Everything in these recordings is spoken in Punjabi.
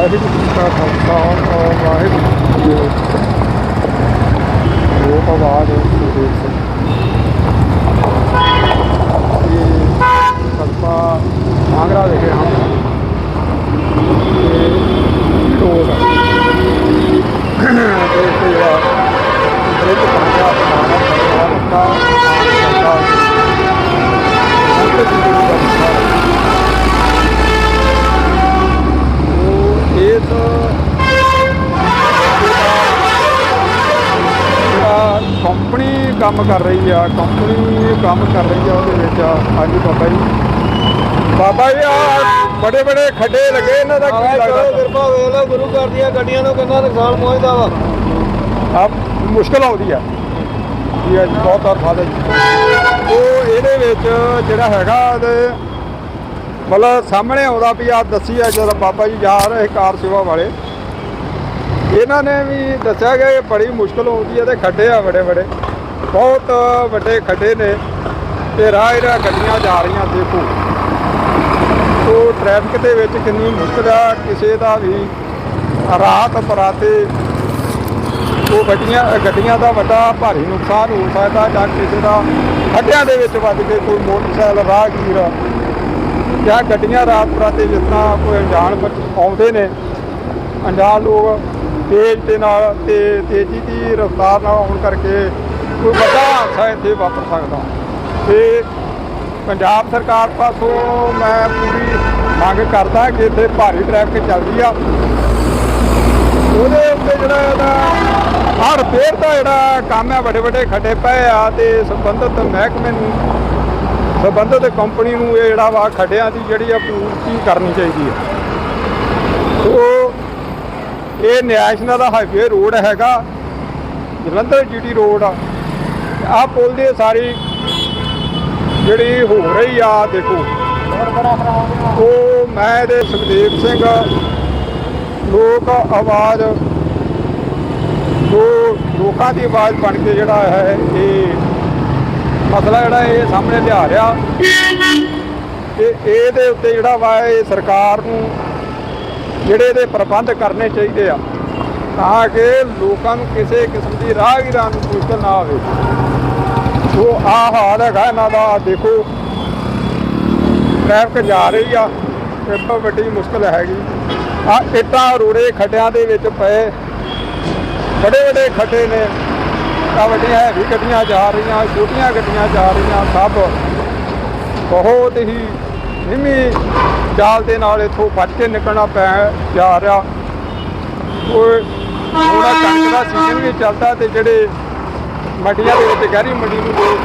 ਵਾਹਿਗੁਰੂ ਜੀ ਕਾ ਖਾਲਸਾ ਵਾਹਿਗੁਰੂ ਜੀ ਕੀ ਫਤਿਹ। ਲੋਕ ਆਵਾਜ਼ ਸੁਰੇਸ਼ ਸਿੰਘ ਇਹ ਕਸਬਾ ਆਂਗਰਾ ਵਿਖੇ ਹਾਂ। ਤੇ ਕੋਈ ਜਿਹੜਾ ਬ੍ਰਿਜ ਪਹੁੰਚਿਆ ਦਾ ਕੰਮ ਕਰ ਰਹੀ ਆ ਕੰਪਨੀ ਕੰਮ ਕਰ ਰਹੀ ਆ ਉਹਦੇ ਵਿੱਚ ਹਾਂਜੀ ਬਾਬਾ ਜੀ। ਬਾਬਾ ਜੀ ਆ ਬੜੇ ਬੜੇ ਖੱਡੇ ਲੱਗੇ ਇਹਨਾਂ ਦਾ ਕੀ ਲੱਗਦਾ? ਕਿਰਪਾ ਵੇਖ ਲਓ ਗੁਰੂ ਘਰ ਦੀਆਂ ਗੱਡੀਆਂ ਨੂੰ ਕਿੰਨਾ ਨੁਕਸਾਨ ਪਹੁੰਚਦਾ ਵਾ। ਆ ਮੁਸ਼ਕਲ ਆਉਂਦੀ ਆ। ਜੀ ਅੱਜ ਬਹੁਤ ਔਰ ਫਾਦੇ ਉਹ ਇਹਦੇ ਵਿੱਚ ਜਿਹੜਾ ਹੈਗਾ ਤੇ ਮਤਲਬ ਸਾਹਮਣੇ ਆਉਂਦਾ ਵੀ ਆ ਦੱਸੀ ਆ ਜਦੋਂ ਬਾਬਾ ਜੀ ਜਾ ਰਹੇ ਕਾਰ ਸੇਵਾ ਵਾਲੇ। ਇਹਨਾਂ ਨੇ ਵੀ ਦੱਸਿਆ ਕਿ ਬੜੀ ਮੁਸ਼ਕਲ ਆਉਂਦੀ ਹੈ ਤੇ ਖੱਡੇ ਆ ਬੜੇ ਬੜੇ। ਬਹੁਤ ਵੱਡੇ ਖੱਡੇ ਨੇ ਤੇ ਰਾਹ ਇਹਨਾਂ ਗੱਡੀਆਂ ਜਾ ਰਹੀਆਂ ਦੇਖੋ। ਤੋ ਟ੍ਰੈਫਿਕ ਦੇ ਵਿੱਚ ਕਿੰਨੀ ਮੁਸ਼ਕਲ ਆ, ਕਿਸੇ ਦਾ ਵੀ ਰਾਤ ਬਰਾਤੇ ਉਹ ਗੱਡੀਆਂ ਗੱਡੀਆਂ ਦਾ ਵੱਡਾ ਭਾਰੀ ਨੁਕਸਾਨ ਹੋ ਸਕਦਾ ਜਾਂ ਕਿਸੇ ਦਾ ਖੱਡਿਆਂ ਦੇ ਵਿੱਚ ਵੱਜ ਕੇ ਕੋਈ ਮੋਟਰਸਾਈਕਲ, ਰਾਹਗੀਰ ਜਾਂ ਗੱਡੀਆਂ ਰਾਤ ਬਰਾਤੇ ਜਿਸ ਤਰ੍ਹਾਂ ਕੋਈ ਅਣਜਾਣ ਆਉਂਦੇ ਨੇ। ਅਣਜਾਣ ਲੋਕ ਤੇਜ਼ ਦੇ ਨਾਲ ਤੇ ਤੇਜ਼ੀ ਦੀ ਰਫ਼ਤਾਰ ਨਾਲ ਆਉਣ ਕਰਕੇ ਕੋਈ ਵੱਡਾ ਹਾਦਸਾ ਇੱਥੇ ਵਾਪਰ ਸਕਦਾ। ਤੇ ਪੰਜਾਬ ਸਰਕਾਰ ਪਾਸੋਂ ਮੈਂ ਪੂਰੀ ਮੰਗ ਕਰਦਾ ਕਿ ਇੱਥੇ ਭਾਰੀ ਟ੍ਰੈਫਿਕ ਚੱਲਦੀ ਆ। ਉਹਦੇ ਉੱਤੇ ਜਿਹੜਾ ਇਹਦਾ ਆਹ ਰਿਪੇਅਰ ਦਾ ਜਿਹੜਾ ਕੰਮ ਹੈ ਵੱਡੇ ਵੱਡੇ ਖੱਡੇ ਪਏ ਆ ਤੇ ਸੰਬੰਧਿਤ ਮਹਿਕਮੇ ਨੂੰ, ਸੰਬੰਧਿਤ ਕੰਪਨੀ ਨੂੰ ਇਹ ਜਿਹੜਾ ਵਾ ਖੱਡਿਆਂ ਦੀ ਜਿਹੜੀ ਆ ਪੂਰਤੀ ਕਰਨੀ ਚਾਹੀਦੀ ਹੈ ਸੋ ਇਹ ਨੈਸ਼ਨਲ ਹਾਈਵੇ ਰੋਡ ਹੈਗਾ, ਜਲੰਧਰ ਜੀਟੀ ਰੋਡ ਆ। ਆਹ ਪੁਲ ਦੀ ਸਾਰੀ ਜਿਹੜੀ ਹੋ ਰਹੀ ਆ, ਦੇਖੋ। ਉਹ ਮੈਂ ਤੇ ਸੁਖਦੇਵ ਸਿੰਘ, ਲੋਕ ਆਵਾਜ਼ ਜੋ ਲੋਕਾਂ ਦੀ ਆਵਾਜ਼ ਬਣ ਕੇ ਜਿਹੜਾ ਹੈ, ਇਹ ਮਸਲਾ ਜਿਹੜਾ ਇਹ ਸਾਹਮਣੇ ਲਿਆ ਰਿਹਾ। ਕਿ ਇਹਦੇ ਉੱਤੇ ਜਿਹੜਾ ਵਾ ਇਹ ਸਰਕਾਰ ਨੂੰ ਜਿਹੜੇ ਇਹਦੇ ਪ੍ਰਬੰਧ ਕਰਨੇ ਚਾਹੀਦੇ ਆ, ਤਾਂ ਕਿ ਲੋਕਾਂ ਨੂੰ ਕਿਸੇ ਕਿਸਮ ਦੀ ਰਾਹਗੀਰਾਂ ਨੂੰ ਮੁਸ਼ਕਲ ਨਾ ਆਵੇ। ਸੋ ਆਹ ਹਾਲ ਹੈਗਾ ਇਹਨਾਂ ਦਾ, ਦੇਖੋ। ਟ੍ਰੈਫਿਕ ਜਾ ਰਹੀ ਆ ਤੇ ਵੱਡੀ ਮੁਸ਼ਕਲ ਹੈਗੀ। ਆ, ਇੱਟਾਂ ਰੋੜੇ ਖੱਡਿਆਂ ਦੇ ਵਿੱਚ ਪਏ। ਬੜੇ ਵੱਡੇ ਖੱਡੇ ਨੇ। ਆ ਵੱਡੀਆਂ ਹੈਵੀ ਗੱਡੀਆਂ ਜਾ ਰਹੀਆਂ, ਛੋਟੀਆਂ ਗੱਡੀਆਂ ਜਾ ਰਹੀਆਂ, ਸਭ ਬਹੁਤ ਹੀ ਨਿਮੀ ਚਾਲ ਦੇ ਨਾਲ ਇਥੋਂ ਬਚ ਕੇ ਨਿਕਲਣਾ ਪੈ, ਜਾ ਰਿਹਾ। ਕੋਈ ਥੋੜਾ ਕਣਕ ਦਾ ਸੀਜ਼ਨ ਵੀ ਚੱਲਦਾ ਤੇ ਜਿਹੜੇ ਮੰਡੀਆਂ ਦੇ ਵਿੱਚ, ਗਹਿਰੀ ਮੰਡੀ ਨੂੰ ਜੋ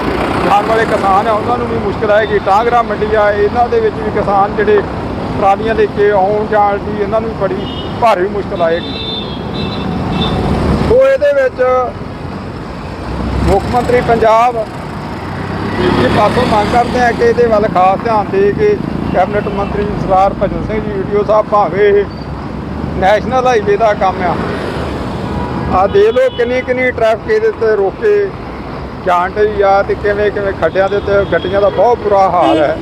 ਜਾਣ ਵਾਲੇ ਕਿਸਾਨ ਆ, ਉਹਨਾਂ ਨੂੰ ਵੀ ਮੁਸ਼ਕਲ ਆਏਗੀ। ਟਾਂਗਰਾ ਮੰਡੀ ਆ ਇਹਨਾਂ ਦੇ ਵਿੱਚ ਵੀ ਕਿਸਾਨ ਜਿਹੜੇ ਟਰਾਲੀਆਂ ਲੈ ਕੇ ਆਉਣ ਜਾਣ ਦੀ, ਇਹਨਾਂ ਨੂੰ ਬੜੀ ਭਾਰੀ ਮੁਸ਼ਕਲ ਆਏਗੀ। ਸੋ ਇਹਦੇ ਵਿੱਚ ਮੁੱਖ ਮੰਤਰੀ ਪੰਜਾਬ ਜੀ ਪਾਸੋਂ ਮੰਗ ਕਰਦੇ ਆ ਕਿ ਇਹਦੇ ਵੱਲ ਖਾਸ ਧਿਆਨ ਦੇ ਕੇ ਕੈਬਨਿਟ ਮੰਤਰੀ ਸਰਦਾਰ ਭਜਨ ਸਿੰਘ ਜੀ ਵੀਡੀਓ ਸਾਹਿਬ ਭਾਵੇਂ ਨੈਸ਼ਨਲ ਹਾਈਵੇ ਦਾ ਕੰਮ ਆ ਆ ਦੇ ਲੋ ਕਿੰਨੀ ਕਿੰਨੀ ਟ੍ਰੈਫਿਕ ਇਹਦੇ ਤੇ ਰੋਕੇ ਜਾਣ ਡਈ ਆ ਤੇ ਕਿਵੇਂ ਕਿਵੇਂ ਖੱਡਿਆਂ ਦੇ ਉੱਤੇ ਗੱਡੀਆਂ ਦਾ ਬਹੁਤ ਬੁਰਾ ਹਾਲ ਹੈ।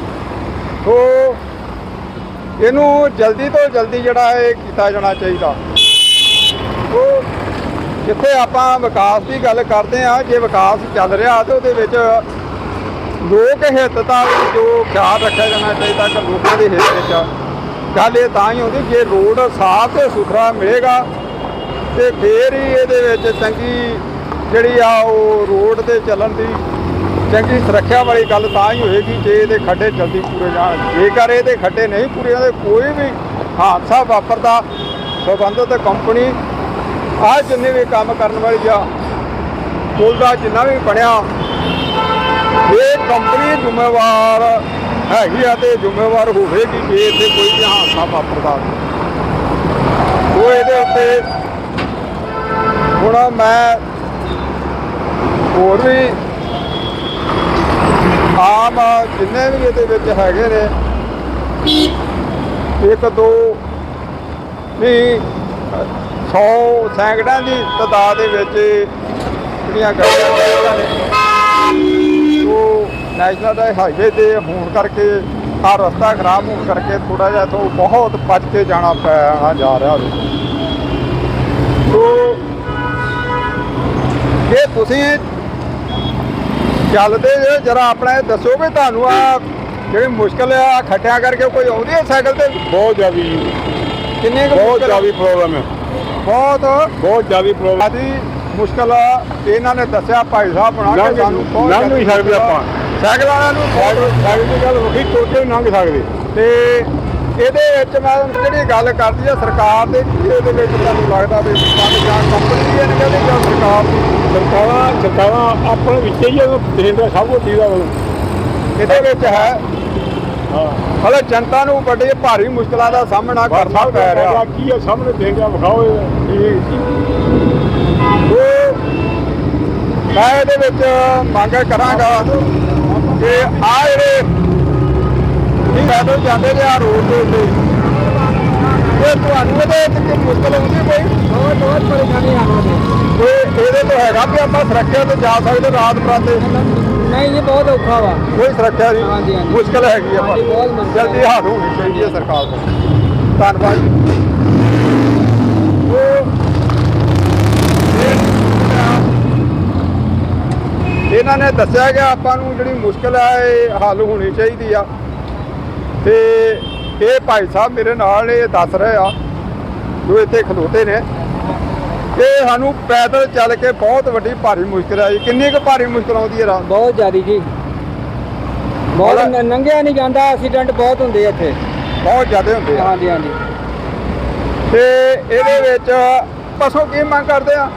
ਸੋ ਇਹਨੂੰ ਜਲਦੀ ਤੋਂ ਜਲਦੀ ਜਿਹੜਾ ਇਹ ਕੀਤਾ ਜਾਣਾ ਚਾਹੀਦਾ। ਉਹ ਜਿੱਥੇ ਆਪਾਂ ਵਿਕਾਸ ਦੀ ਗੱਲ ਕਰਦੇ ਆ ਜੇ ਵਿਕਾਸ ਚੱਲ ਰਿਹਾ ਤੇ ਉਹਦੇ ਵਿੱਚ ਲੋਕ ਹਿੱਤ ਦਾ ਜੋ ਖਿਆਲ ਰੱਖਿਆ ਜਾਣਾ ਚਾਹੀਦਾ ਕਿ ਲੋਕਾਂ ਦੇ ਹਿੱਤ ਵਿੱਚ ਗੱਲ ਇਹ ਤਾਂ ਹੀ ਹੁੰਦੀ, ਜੇ ਰੋਡ ਸਾਫ਼ ਤੇ ਸੁਥਰਾ ਮਿਲੇਗਾ ਤੇ ਫੇਰ ਹੀ ਇਹਦੇ ਵਿੱਚ ਚੰਗੀ ਜਿਹੜੀ ਆ ਉਹ ਰੋਡ ਤੇ ਚੱਲਣ ਦੀ ਚੰਗੀ ਸੁਰੱਖਿਆ ਵਾਲੀ ਗੱਲ ਤਾਂ ਹੀ ਹੋਏਗੀ ਜੇ ਇਹਦੇ ਖੱਡੇ ਜਲਦੀ ਪੂਰੇ ਜਾਣ। ਜੇਕਰ ਇਹਦੇ ਖੱਡੇ ਨਹੀਂ ਪੂਰੇ ਹੁੰਦੇ ਕੋਈ ਵੀ ਹਾਦਸਾ ਵਾਪਰਦਾ, ਸੰਬੰਧਿਤ ਕੰਪਨੀ ਆ ਜਿੰਨੇ ਵੀ ਕੰਮ ਕਰਨ ਵਾਲੀ ਆ, ਪੁਲ ਦਾ ਜਿੰਨਾ ਵੀ ਬਣਿਆ, ਇਹ ਕੰਪਨੀ ਜ਼ਿੰਮੇਵਾਰ ਹੈਗੀ ਆ ਤੇ ਜ਼ਿੰਮੇਵਾਰ ਹੋਵੇਗੀ ਜੇ ਇੱਥੇ ਕੋਈ ਵੀ ਹਾਦਸਾ ਵਾਪਰਦਾ। ਉਹ ਇਹਦੇ ਉੱਤੇ ਹੁਣ ਮੈਂ ਹੋਰ ਵੀ ਆਮ ਜਿੰਨੇ ਵੀ ਇਹਦੇ ਵਿੱਚ ਹੈਗੇ ਨੇ, ਇੱਕ, ਦੋ ਵੀ 100 ਸੈਂਕੜਾਂ ਦੀ ਤਦਾਦ ਦੇ ਵਿੱਚ ਜਿਹੜੀਆਂ ਗੱਡੀਆਂ ਨੇ ਉਹ ਨੈਸ਼ਨਲ ਹਾਈਵੇ ਤੇ ਹੋਣ ਕਰਕੇ ਆ ਰਸਤਾ ਖਰਾਬ ਹੋਣ ਕਰਕੇ ਥੋੜਾ ਜਿਹਾ ਤੋਂ ਬਹੁਤ ਬਚ ਕੇ ਜਾਣਾ ਪੈਣਾ ਜਾ ਰਿਹਾ ਉਹਦੇ ਜੇ ਤੁਸੀਂ ਚੱਲਦੇ ਜੇ ਜਰਾ ਆਪਣਾ ਇਹ ਦੱਸੋ ਵੀ ਤੁਹਾਨੂੰ ਆ ਜਿਹੜੀ ਮੁਸ਼ਕਲ ਆ ਖੱਟਿਆ ਕਰਕੇ ਕੋਈ ਆਉਂਦੀ ਹੈ ਸਾਈਕਲ ਤੇ? ਬਹੁਤ ਜ਼ਿਆਦੀ ਕਿੰਨੇ ਕੁ ਬਹੁਤ ਮੁਸ਼ਕਲ ਆ? ਜ਼ਿਆਦੀ ਪ੍ਰੋਬਲਮ ਹੈ ਬਹੁਤ। ਬਹੁਤ ਜ਼ਿਆਦੀ ਪ੍ਰੋਬਲਮ ਆਦੀ ਮੁਸ਼ਕਲ ਆ ਇਹਨਾਂ ਨੇ ਦੱਸਿਆ ਭਾਈ ਸਾਹਿਬ ਬਣਾ ਕੇ ਲੰਘ ਸਾਨੂੰ ਬਹੁਤ ਲੰਘ ਨਹੀਂ ਜ਼ਿਆਦਾ ਸਕਦੇ ਆਪਾਂ। ਸਾਈਕਲ ਵਾਲਿਆਂ ਨੂੰ ਬਹੁਤ ਸਾਡੀ ਦੀ ਗੱਲ ਵੱਖਰੀ ਤੁਰ ਕੇ ਵੀ ਲੰਘ ਸਕਦੇ। ਤੇ ਇਹਦੇ ਵਿੱਚ ਮੈਂ ਜਿਹੜੀ ਗੱਲ ਕਰਦੀ ਆ ਸਰਕਾਰ ਦੇ ਕੀ ਇਹਦੇ ਵਿੱਚ ਤੁਹਾਨੂੰ ਲੱਗਦਾ ਵੀ ਜਾਂ ਕੰਪਨੀ ਦੀ ਇਹਨਾਂ ਕਹਿੰਦੇ ਜਾਂ ਸਰਕਾਰ ਸਰਕਾਰਾਂ ਸਰਕਾਰਾਂ ਆਪਣੇ ਵਿੱਚ ਹੀ ਉਹ ਦੇਂਦਾ ਸਭ ਕੁਝ ਦੀਦਾ ਵੱਲੋਂ ਇਹਦੇ ਵਿੱਚ ਹੈ। ਹਾਂ। ਮਤਲਬ ਜਨਤਾ ਨੂੰ ਵੱਡੀ ਭਾਰੀ ਮੁਸ਼ਕਲਾਂ ਦਾ ਸਾਹਮਣਾ ਕਰਨਾ ਪੈ ਰਿਹਾ। ਕੀ ਹੈ ਸਾਹਮਣੇ ਦੇਂਦਾ ਵਿਖਾਓ ਇਹ। ਉਹ ਮੈਂ ਇਹਦੇ ਵਿੱਚ ਮੰਗ ਕਰਾਂਗਾ ਕਿ ਆ ਜਿਹੜੇ ਇਹ ਪੈਦਲ ਜਾਂਦੇ ਨੇ ਆ ਰੋਡ ਦੇ ਉੱਤੇ। ਇਹ ਤੁਹਾਨੂੰ ਇਹਦੇ ਵਿੱਚ ਕੀ ਮੁਸ਼ਕਲ ਆਉਂਦੀ ਕੋਈ ਬਹੁਤ ਬਹੁਤ ਪਰੇਸ਼ਾਨੀ ਆਉਂਦੀ ਕੋਈ ਇਹਦੇ ਤੋਂ ਹੈਗਾ ਵੀ ਆਪਾਂ ਸੁਰੱਖਿਆ ਤੇ ਜਾ ਸਕਦੇ ਰਾਤ ਬਰਾਤੇ ਨਹੀਂ ਇਹ ਬਹੁਤ ਔਖਾ ਵਾ। ਕੋਈ ਸੁਰੱਖਿਆ ਨਹੀਂ। ਮੁਸ਼ਕਲ ਹੈਗੀ ਆ ਹਾਂਜੀ, ਬਹੁਤ ਪਰ ਮੁਸ਼ਕਲ ਜਲਦੀ। ਹੱਲ ਹੋਣੀ ਚਾਹੀਦੀ ਹੈ ਸਰਕਾਰ ਤੋਂ। ਧੰਨਵਾਦ ਜੀ। ਇਹ- ਇਹਨਾਂ ਨੇ ਦੱਸਿਆ ਕਿ ਆਪਾਂ ਨੂੰ ਜਿਹੜੀ ਮੁਸ਼ਕਲ ਹੈ ਇਹ ਹੱਲ ਹੋਣੀ ਚਾਹੀਦੀ ਆ। ਤੇ ਇਹ ਭਾਈ ਸਾਹਿਬ ਮੇਰੇ ਨਾਲ ਇਹ ਦੱਸ ਰਹੇ ਆ ਜੋ ਇੱਥੇ ਖਲੋਤੇ ਨੇ। ਕਿ ਸਾਨੂੰ ਪੈਦਲ ਚੱਲ ਕੇ ਬਹੁਤ ਵੱਡੀ ਭਾਰੀ ਮੁਸ਼ਕਲ ਆਈ। ਕਿੰਨੀ ਕੁ ਭਾਰੀ ਮੁਸ਼ਕਲ ਆਉਂਦੀ ਹੈ ਰਾਤ? ਬਹੁਤ ਜ਼ਿਆਦੀ ਜੀ। ਬਹੁਤ ਬੜਾ- ਨ- ਲੰਘਿਆ ਨਹੀਂ ਜਾਂਦਾ ਐਕਸੀਡੈਂਟ ਬਹੁਤ ਹੁੰਦੇ ਇੱਥੇ। ਬਹੁਤ ਜ਼ਿਆਦਾ ਹੁੰਦੇ ਆ। ਹਾਂਜੀ ਹਾਂਜੀ। ਤੇ ਇਹਦੇ ਵਿੱਚ ਪਸੋਂ ਕੀ ਮੰਗ ਕਰਦੇ ਆ?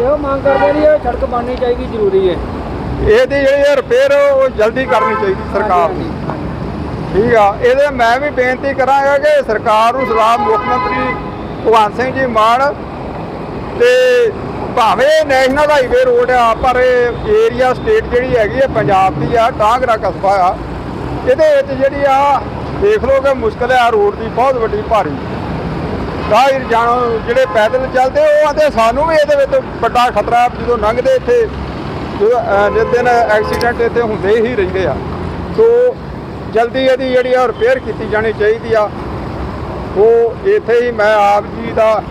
ਇਹੋ ਮੰਗ ਕਰਦੇ ਨੇ ਇਹ ਸੜਕ ਬਣਨੀ ਚਾਹੀਦੀ ਜ਼ਰੂਰੀ ਹੈ। ਇਹਦੀ ਜਿਹੜੀ ਰਿਪੇਅਰ ਉਹ ਜਲਦੀ ਕਰਨੀ ਚਾਹੀਦੀ ਸਰਕਾਰ ਦੀ। ਠੀਕ ਆ, ਇਹਦੇ ਮੈਂ ਵੀ ਬੇਨਤੀ ਕਰਾਂਗਾ ਕਿ ਸਰਕਾਰ ਨੂੰ ਸਲਾਹ ਮੁੱਖ ਮੰਤਰੀ ਭਗਵੰਤ ਸਿੰਘ ਜੀ ਮਾਨ ਤੇ ਭਾਵੇਂ ਨੈਸ਼ਨਲ ਹਾਈਵੇ ਰੋਡ ਆ, ਪਰ ਇਹ ਏਰੀਆ ਸਟੇਟ ਜਿਹੜੀ ਹੈਗੀ ਹੈ ਪੰਜਾਬ ਦੀ ਆ ਟਾਂਗਰਾ ਕਸਬਾ ਆ। ਇਹਦੇ ਵਿੱਚ ਜਿਹੜੀ ਆ, ਦੇਖ ਲਓ ਕਿ ਮੁਸ਼ਕਲ ਆ ਰੋਡ ਦੀ ਬਹੁਤ ਵੱਡੀ ਭਾਰੀ। ਰਾਹਗੀਰ ਜਾਣੋ ਜਿਹੜੇ ਪੈਦਲ ਚੱਲਦੇ, ਉਹ ਆਂਦੇ ਸਾਨੂੰ ਵੀ ਇਹਦੇ ਵਿੱਚ ਵੱਡਾ ਖਤਰਾ, ਜਦੋਂ ਲੰਘਦੇ ਇੱਥੇ ਜਿਸ ਦਿਨ ਐਕਸੀਡੈਂਟ ਇੱਥੇ ਹੁੰਦੇ ਹੀ ਰਹਿੰਦੇ ਆ। ਸੋ ਜਲਦੀ ਇਹਦੀ ਜਿਹੜੀ ਆ ਰਿਪੇਅਰ ਕੀਤੀ ਜਾਣੀ ਚਾਹੀਦੀ ਆ। ਉਹ ਇੱਥੇ ਹੀ ਮੈਂ ਆਪ ਜੀ ਦਾ,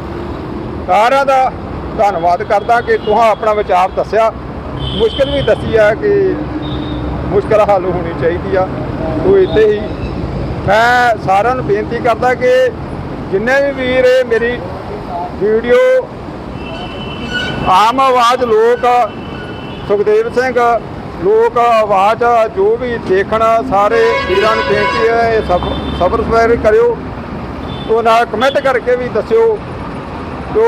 ਸਾਰਿਆਂ ਦਾ ਧੰਨਵਾਦ ਕਰਦਾ ਕਿ ਤੁਸੀਂ ਆਪਣਾ ਵਿਚਾਰ ਦੱਸਿਆ। ਮੁਸ਼ਕਲ ਵੀ ਦੱਸੀ ਆ ਕਿ ਮੁਸ਼ਕਲ ਹੱਲ ਹੋਣੀ ਚਾਹੀਦੀ ਆ। ਉਹ ਇੱਥੇ ਹੀ। ਮੈਂ ਸਾਰਿਆਂ ਨੂੰ ਬੇਨਤੀ ਕਰਦਾ ਕਿ ਜਿੰਨੇ ਵੀ ਵੀਰ ਇਹ ਮੇਰੀ ਵੀਡੀਓ ਆਮ ਆਵਾਜ਼ ਲੋਕ ਸੁਖਦੇਵ ਸਿੰਘ ਲੋਕ ਆਵਾਜ਼ ਜੋ ਵੀ ਦੇਖਣਾ, ਸਾਰੇ ਵੀਰਾਂ ਨੂੰ ਬੇਨਤੀ ਹੈ, ਇਹ ਸਬ ਸਬਰ ਸਬਰ ਕਰਿਓ। ਉਹ ਨਾਲ ਕਮੈਂਟ ਕਰਕੇ ਵੀ ਦੱਸਿਓ। ਜੋ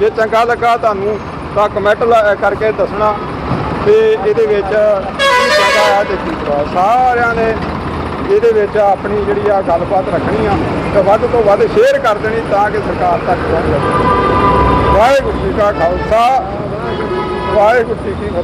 ਜੇ ਚੰਗਾ ਲੱਗਾ ਤੁਹਾਨੂੰ, ਤਾਂ ਕਮੈਂਟ ਲਾ- ਕਰਕੇ ਦੱਸਣਾ। ਤੇ ਇਹਦੇ ਵਿੱਚ ਕੀ ਚੰਗਾ ਆ ਤੇ ਕੀ ਬੁਰਾ ਸਾਰਿਆਂ ਨੇ ਇਹਦੇ ਵਿੱਚ ਆਪਣੀ ਜਿਹੜੀ ਆ ਗੱਲਬਾਤ ਰੱਖਣੀ ਆ, ਤੇ ਵੱਧ ਤੋਂ ਵੱਧ ਸ਼ੇਅਰ ਕਰ ਦੇਣੀ ਤਾਂ ਕਿ ਸਰਕਾਰ ਤੱਕ ਪਹੁੰਚ ਸਕੇ ਵਾਹਿਗੁਰੂ ਜੀ ਕਾ ਖਾਲਸਾ, ਵਾਹਿਗੁਰੂ ਜੀ ਕੀ ਫਤਿਹ।